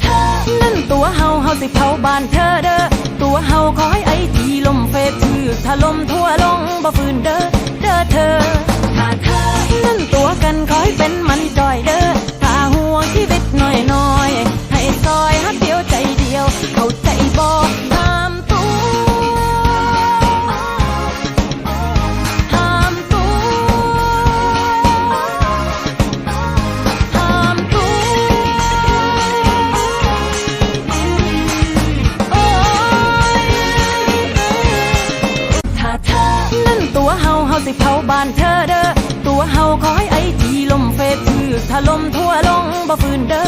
เธอ นั่นตัวเฮาเฮาสิเผาบ้านเธอเด้อ ตัวเฮาขอให้ไอทีลมเฟซชื่อถล่มทั่วลงบ่ฟื้นเด้อ เด้อเธอ สิเผาบ้านเธอเด้อตัวเฮาขอให้ไอทีลมเฟซชื่อถล่มทั่วลงบ่ฟื้นเด้อ